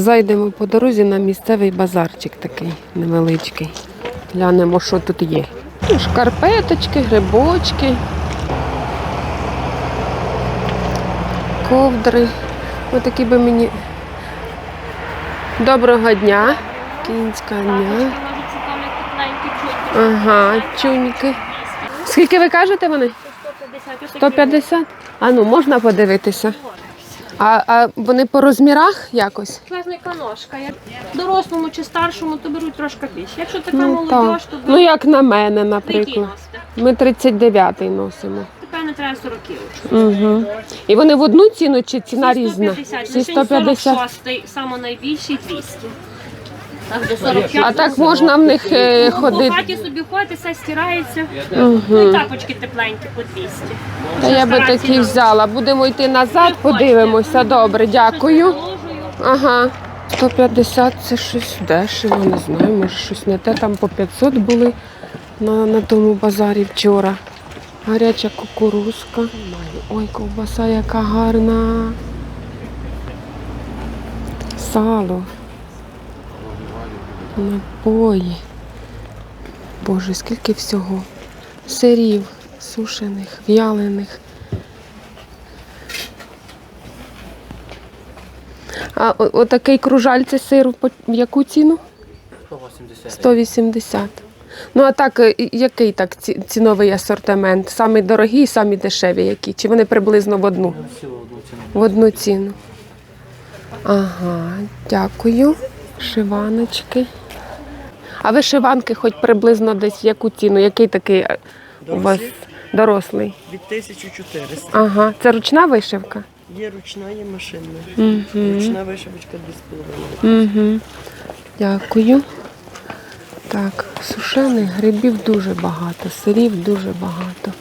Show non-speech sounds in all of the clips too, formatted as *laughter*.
Зайдемо по дорозі на місцевий базарчик такий невеличкий. Глянемо, що тут є. Ну, Шкарпеточки, грибочки, ковдри. Отакі би мені. Доброго дня. Кінська дня. Ага, чуньки. Скільки ви кажете вони? 150? А ну, можна подивитися. А, а вони по розмірах якось? Класника ножка. Як дорослому чи старшому, то беруть трошки більше. Якщо така Ну, так. то беруть... ну як на мене, наприклад. Ми 39-й носимо. Тепер не треба 40. Угу. І вони в одну ціну чи ціна різна? 150. Всі 150. 46, саме найбільший 200. Так, до 45. А так можна в них е, По ходити. хаті собі ходите, все стирається. Угу. Ну і тапочки тепленькі по 200. Та я би такі взяла. Будемо йти назад, подивимося. Добре, дякую. Ага. 150 це щось дешево, не знаю, може щось не те. Там по 500 були на, на тому базарі вчора. Гаряча кукурузка. Ой, ковбаса яка гарна. Сало. Напої. Боже, скільки всього. Сирів, сушених, в'ялених. А отакий кружальце сиру по в яку ціну? 180. 180. Ну а так, який так ціновий асортимент? Самі дорогі і самі дешеві які? Чи вони приблизно в одну? Ціну. В одну ціну. Ага, дякую. Шиваночки. А вишиванки хоч приблизно десь яку ціну? Який такий е, у вас дорослий? Від 1400. Ага, це ручна вишивка? Є ручна, є машинна. Ручна вишивочка 2,5. Угу. Дякую. Так, сушених грибів дуже багато, сирів дуже багато.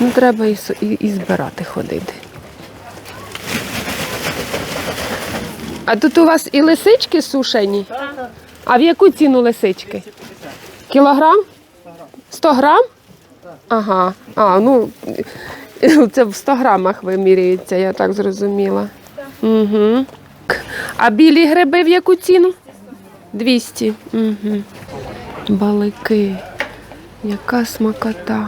Ну, треба і, і, і збирати ходити. А тут у вас і лисички сушені? А в яку ціну лисички? Кілограм? 100 грам? Ага. А, ну це в 100 грамах вимірюється, я так зрозуміла. Угу. А білі гриби в яку ціну? 200. Угу. Балики. Яка смакота.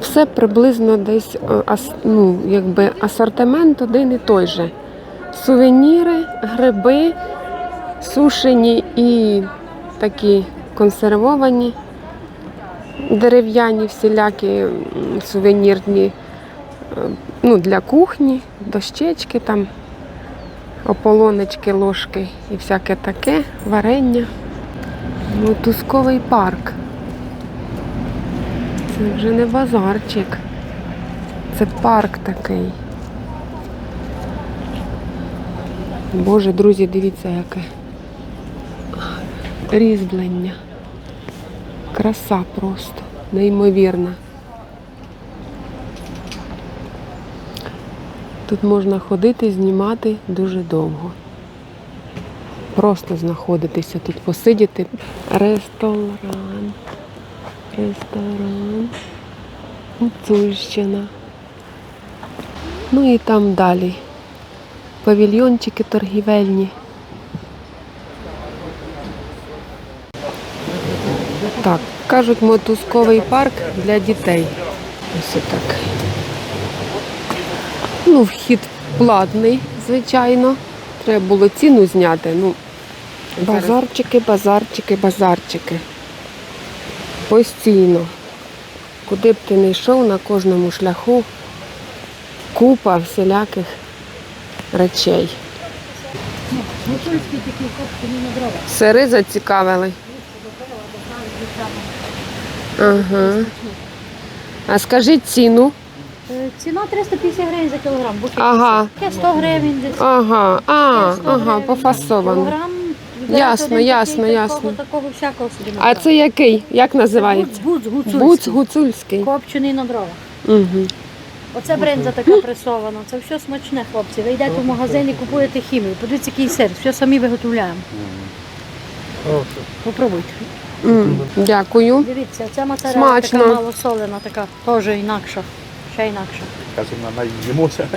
Все приблизно десь е, ну, якби асортимент один і той же. Сувеніри, гриби, сушені і такі консервовані, дерев'яні всілякі сувенірні е, ну, для кухні, дощечки там, ополонечки, ложки і всяке таке, варення. Мотузковий парк. Це вже не базарчик. Це парк такий. Боже, друзі, дивіться, яке різьблення. Краса просто, неймовірна. Тут можна ходити, знімати дуже довго. Просто знаходитися тут, посидіти. Ресторан. Ресторан. Гуцульщина. Ну і там далі. Павільйончики торгівельні. Так, кажуть, мотузковий парк для дітей. Ось так. Ну, вхід платний, звичайно. Треба було ціну зняти. Ну, базарчики, базарчики, базарчики. Постійно. Куди б ти не йшов, на кожному шляху купа всіляких речей. Сири зацікавили. Ага. А скажіть ціну. Е, Ціна 350 гривень за кілограм. букет. Ага. 100 гривень десь. Ага, а, ага, пофасовано. Кілограм. Ясно, ясно, такий, ясно. Такого, такого всякого собі А це який? Як називається? Буц, буц, Буц гуцульський. гуцульський. Копчений на дрова. Угу. Оце бринза така пресована. Це все смачне, хлопці. Ви йдете в магазин і купуєте хімію. Подивіться, який сир. Все самі виготовляємо. Попробуйте. Дякую. Дивіться, ця матеріал Смачно. така малосолена, така теж інакша. Ще інакша. Каже, на їмося.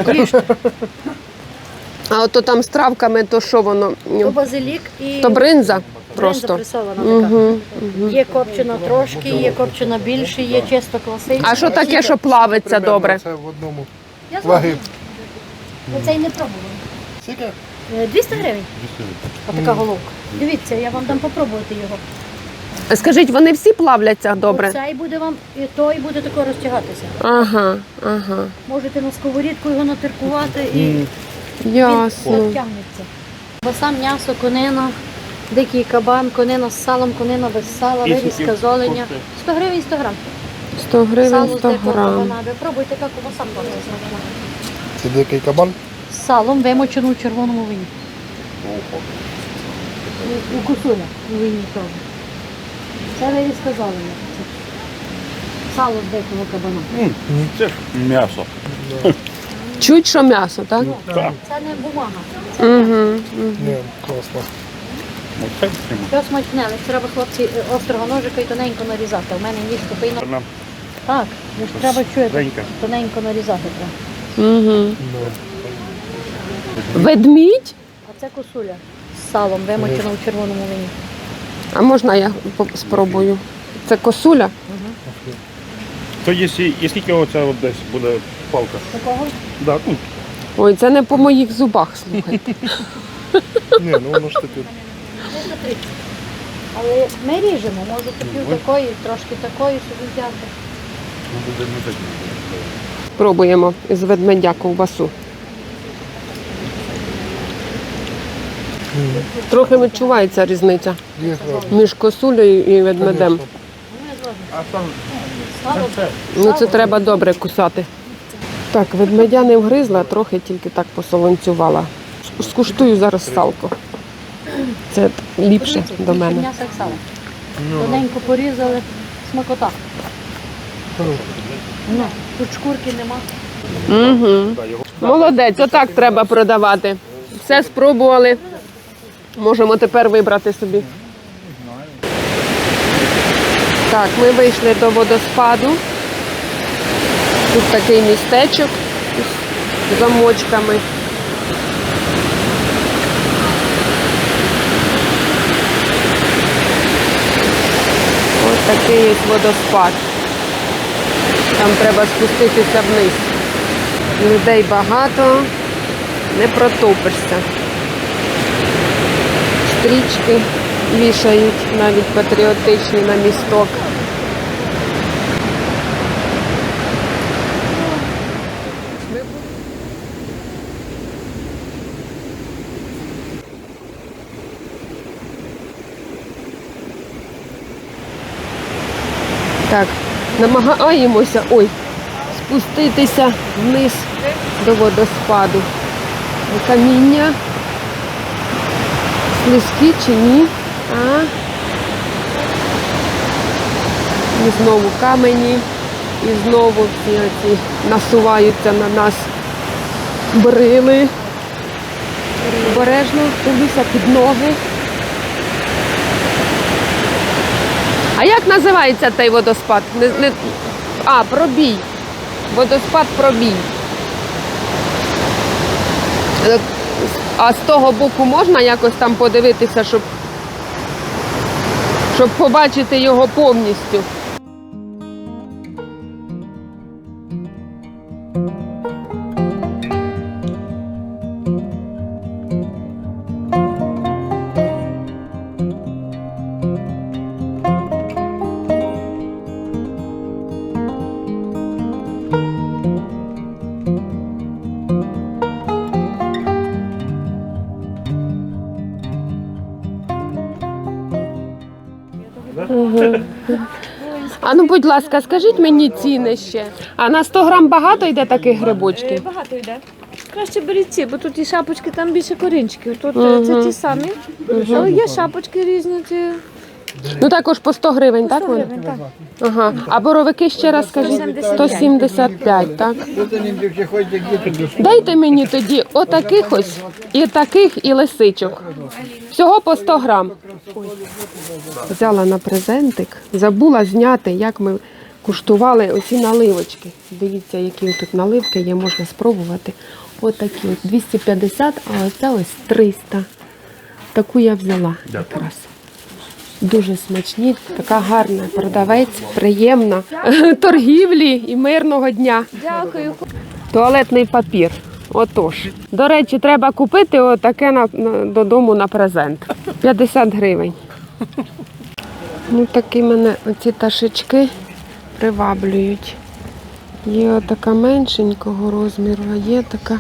А ото там з травками, то що воно? То базилік і То бринза просто. пресована така. Угу. Є копчена трошки, є копчена більше, є чисто класична. А що таке, що плавиться добре? Це в одному Я знаю. ваги. Оцей не пробував. Скільки? Е, 200 гривень. Отака головка. Дивіться, я вам дам попробувати його. Скажіть, вони всі плавляться добре? Оцей буде вам і той буде тако розтягатися. Ага, ага. Можете на сковорідку його натиркувати і він Ясно. розтягнеться. Баса, м'ясо, конина, дикий кабан, конина з салом, конина без сала, вирізка з оленя. 100 гривень 100 грам. 100 гривень, Сало з 100 дикого грам. кабана. Ви пробуйте, яка ковбаса буде смачна. Це дикий кабан. З салом вимочену в червоному вині. І- І кусуля у вині теж. Це вирізка з оленя. Це Сало з дикого кабана. Це ж м'ясо. Чуть, що м'ясо, так? Це не бумага. Угу. Ні, класно. Ну, це? Все смачне, але треба хлопці е, острого ножика і тоненько нарізати. У мене ніж копійно. Вона Так, ну ж треба чуєте, Тоненько. тоненько нарізати треба. Угу. Ведмідь? А це косуля з салом, вимочена у червоному вині. А можна я спробую? Це косуля? То якщо, і скільки оця от десь буде палка? Такого? Да, ну, Ой, це не по моїх зубах, слухай. Ні, ну воно ж таке. Але ми ріжемо, можете пів такої, трошки такої собі взяти. буде не так. Пробуємо з ведмедя ковбасу. Трохи відчувається різниця між косулею і ведмедем. Ну це треба добре кусати. Так, ведмедя не вгризла, трохи тільки так посолонцювала. Скуштую зараз салко. Це ліпше до мене. М'ясо як сало. Тоненько порізали, смакота. Ну, тут шкурки нема. Угу. Молодець, отак треба продавати. Все спробували. Можемо тепер вибрати собі. Так, ми вийшли до водоспаду. Тут такий містечок з замочками. Ось такий ось водоспад. Там треба спуститися вниз. Людей багато, не протопишся. Стрічки вішають навіть патріотичні на місток. Так, намагаємося ой, спуститися вниз до водоспаду. Каміння. Слизькі чи ні? А? І знову камені. І знову всі оці насуваються на нас брили. Обережно дивлюся під ноги. А як називається цей водоспад? Не, не... А, пробій. Водоспад пробій. А з того боку можна якось там подивитися, щоб, щоб побачити його повністю. А ну, будь ласка, скажіть мені ціни ще. А на 100 грам багато йде таких грибочків? Багато йде. Краще беріть ці, бо тут і шапочки, там більше корінчиків. Тут е, це ті самі. Але є шапочки різні. Ті... Ну також по 100 гривень, так? вони? гривень, так. Ага. А боровики ще раз скажіть? 175. 175, так? Дайте мені тоді отаких ось, і таких, і лисичок. Всього по 100 грам. Взяла на презентик, забула зняти, як ми куштували оці наливочки. Дивіться, які тут наливки є, можна спробувати. Отакі от 250, а оце ось 300. Таку я взяла якраз. Дуже смачні, така гарна продавець, приємна. *laughs* Торгівлі і мирного дня. Дякую. Туалетний папір. Отож. До речі, треба купити отаке на, на, додому на презент. 50 гривень. Ну, такі мене оці ташечки приваблюють. Є отака меншенького розміру, а є така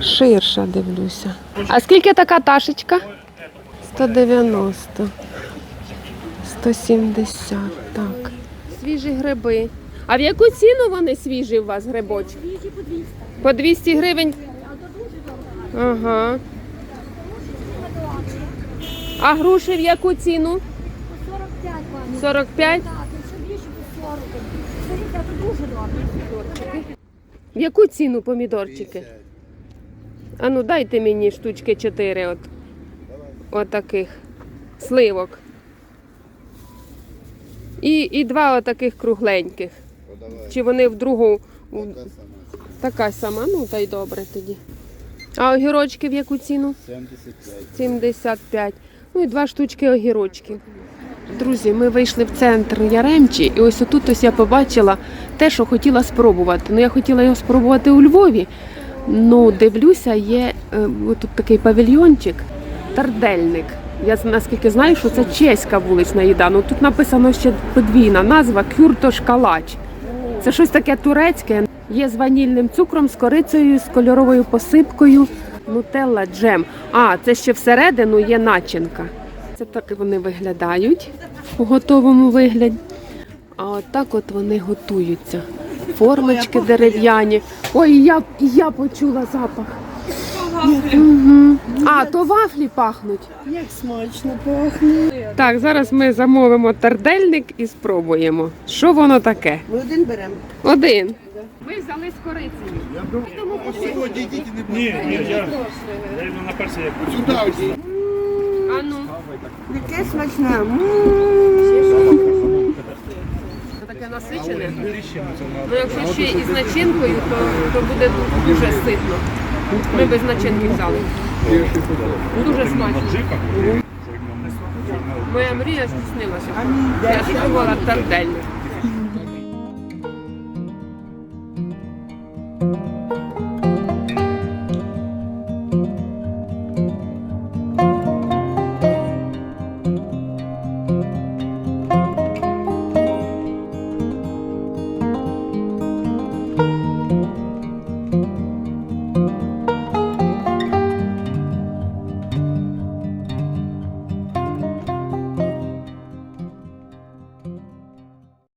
ширша, дивлюся. А скільки така ташечка? 190. 170, так. Свіжі гриби. А в яку ціну вони свіжі у вас грибочки? По 200 гривень. Ага. А груші в яку ціну? 45. В яку ціну помідорчики? А ну дайте мені штучки 4 от, от таких сливок. І, і два отаких кругленьких. Чи вони в другу. Така сама, ну та й добре тоді. А огірочки в яку ціну? 75. 75. Ну і два штучки огірочків. Друзі, ми вийшли в центр Яремчі, і ось отут ось я побачила те, що хотіла спробувати. Ну, я хотіла його спробувати у Львові. Ну, дивлюся, є е, тут такий павільйончик, тардельник. Я наскільки знаю, що це чеська вулична їда. Ну тут написано ще подвійна назва Кюртош Калач. Це щось таке турецьке. Є з ванільним цукром, з корицею, з кольоровою посипкою, нутелла, джем. А, це ще всередину є начинка. Це так вони виглядають у готовому вигляді. А отак от вони готуються. Формочки дерев'яні. Ой, я, я почула запах. Мгм. А, то вафлі пахнуть. Як смачно пахне. Так, зараз ми замовимо тардельник і спробуємо. Що воно таке? Ми один беремо. Один. Ми взяли з корицею. Ні, ні, я, я йду на перший як. А ну. Яке смачне. Таке насичене. Ну, якщо ще і з начинкою, то, то буде дуже ситно. Ми без начинки взяли. Дуже смачно. Моя мрія здійснилася. Я спробувала тардельник.